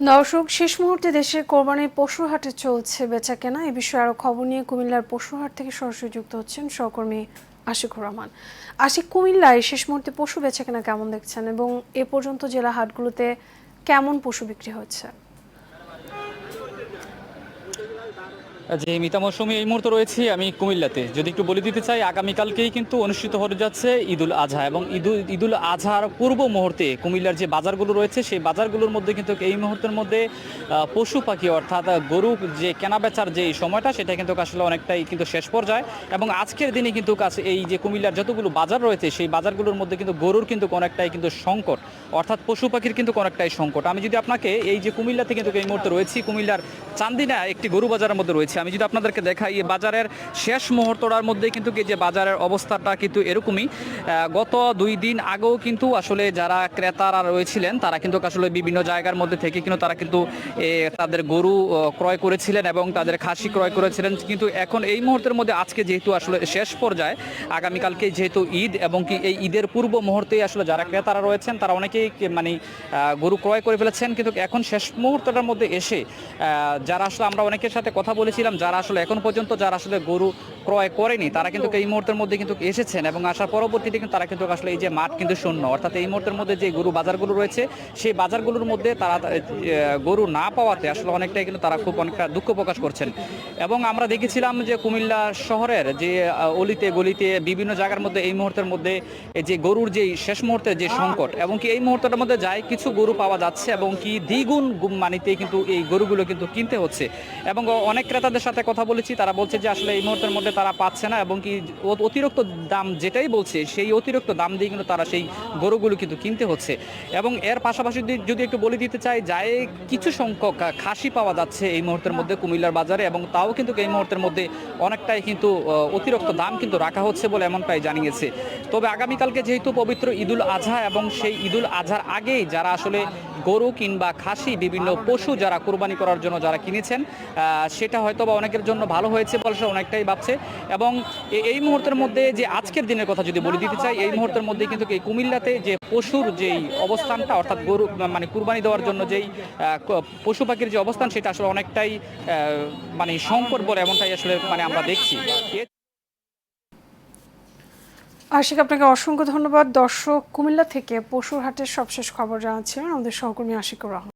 দর্শক শেষ মুহূর্তে দেশের কোরবানির পশুর হাটে চলছে বেচা কেনা এ বিষয়ে আরও খবর নিয়ে কুমিল্লার পশুর হাট থেকে সরাসরি যুক্ত হচ্ছেন সহকর্মী আশিকুর রহমান। আশিক, কুমিল্লায় শেষ মুহূর্তে পশু বেচা কেনা কেমন দেখছেন? এবং এ পর্যন্ত জেলা হাটগুলোতে কেমন পশু বিক্রি হচ্ছে? যে মিতা মৌসুমী এই মুহূর্তে রয়েছি আমি কুমিল্লাতে। যদি একটু বলে দিতে চাই, আগামীকালকেই কিন্তু অনুষ্ঠিত হতে যাচ্ছে ঈদুল আজহা এবং ঈদুল ঈদুল আজহার পূর্ব মুহূর্তে কুমিল্লার যে বাজারগুলো রয়েছে, সেই বাজারগুলোর মধ্যে কিন্তু এই মুহূর্তের মধ্যে পশু পাখি অর্থাৎ গরু যে কেনা বেচার যে সময়টা, সেটা কিন্তু আসলে অনেকটাই কিন্তু শেষ পর্যায়ে এবং আজকের দিনে কিন্তু কাছে এই যে কুমিল্লার যতগুলো বাজার রয়েছে, সেই বাজারগুলোর মধ্যে কিন্তু গরুর কিন্তু অনেকটাই কিন্তু সংকট, অর্থাৎ পশু পাখির কিন্তু অনেকটাই সংকট। আমি যদি আপনাকে এই যে কুমিল্লাতে কিন্তু এই মুহূর্তে রয়েছি, কুমিল্লার চান্দিনা একটি গরু বাজারের মধ্যে রয়েছে আমি যদি আপনাদেরকে দেখাই বাজারের শেষ মুহূর্তটার মধ্যে কিন্তু যে বাজারের অবস্থাটা কিন্তু এরকমই। গত দুই দিন আগেও কিন্তু আসলে যারা ক্রেতারা রয়েছিলেন, তারা কিন্তু আসলে বিভিন্ন জায়গার মধ্যে থেকে কিন্তু তারা কিন্তু তাদের গরু ক্রয় করেছিলেন এবং তাদের খাসি ক্রয় করেছিলেন। কিন্তু এখন এই মুহূর্তের মধ্যে আজকে যেহেতু আসলে শেষ পর্যায়ে, আগামীকালকে যেহেতু ঈদ এবং কি এই ঈদের পূর্ব মুহূর্তে আসলে যারা ক্রেতারা রয়েছেন, তারা অনেকেই মানে গরু ক্রয় করে ফেলেছেন। কিন্তু এখন শেষ মুহূর্তটার মধ্যে এসে যারা আসলে আমরা অনেকের সাথে কথা বলেছিলাম যারা আসলে এখন পর্যন্ত যারা আসলে গরু ক্রয় করেনি, তারা কিন্তু এই মুহূর্তের মধ্যে কিন্তু এসেছেন এবং আসার পরবর্তীতে কিন্তু তারা কিন্তু আসলে এই যে মাঠ কিন্তু শূন্য। অর্থাৎ এই মুহূর্তের মধ্যে যে গরু বাজারগুলো রয়েছে, সেই বাজারগুলোর মধ্যে তারা গরু না পাওয়াতে আসলে অনেকটাই কিন্তু তারা খুব অনেকটা দুঃখ প্রকাশ করছেন। এবং আমরা দেখেছিলাম যে কুমিল্লা শহরের যে অলিতে গলিতে বিভিন্ন জায়গার মধ্যে এই মুহূর্তের মধ্যে যে গরুর যে শেষ মুহূর্তে যে সংকট, এবং কি এই মুহূর্তের মধ্যে যায় কিছু গরু পাওয়া যাচ্ছে এবং কি দ্বিগুণ মানিতে কিন্তু এই গরুগুলো কিন্তু কিনতে হচ্ছে। এবং অনেক ক্রেতাদের সাথে কথা বলেছি, তারা বলছে যে আসলে এই মুহূর্তের মধ্যে তারা পাচ্ছে না এবং কি অতিরিক্ত দাম যেটাই বলছে, সেই অতিরিক্ত দাম দিয়ে কিন্তু তারা সেই গরুগুলো কিন্তু কিনতে হচ্ছে। এবং এর পাশাপাশি যদি- যদি একটু বলে দিতে চাই, যায় কিছু সংখ্যক খাসি পাওয়া যাচ্ছে এই মুহূর্তের মধ্যে কুমিল্লার বাজারে এবং তাও কিন্তু এই মুহূর্তের মধ্যে অনেকটাই কিন্তু অতিরিক্ত দাম কিন্তু রাখা হচ্ছে বলে এমনটাই জানিয়েছে। তবে আগামীকালকে যেহেতু পবিত্র ঈদুল আজহা এবং সেই ঈদুল আজহার আগেই যারা আসলে গরু কিংবা খাসি, বিভিন্ন পশু যারা কোরবানি করার জন্য যারা কিনেছেন সেটা হয়তো বা অনেকের জন্য ভালো হয়েছে বলে সে অনেকটাই ভাবছে। এবং এই মুহূর্তের মধ্যে যে আজকের দিনের কথা যদি বলে, দিতে চাই, এই মুহূর্তের মধ্যে কিন্তু এই কুমিল্লাতে যে পশুর যেই অবস্থানটা, অর্থাৎ গরু মানে কুরবানি দেওয়ার জন্য যেই পশু পাখির যে অবস্থান, সেটা আসলে অনেকটাই মানে সংকট বলে এমনটাই আসলে মানে আমরা দেখছি। আশিক, আপনাকে অসংখ্য ধন্যবাদ। দর্শক, কুমিল্লা থেকে পশুর হাটের সবশেষ খবর জানাচ্ছিলেন আমাদের সহকর্মী আশিকুর রহমান।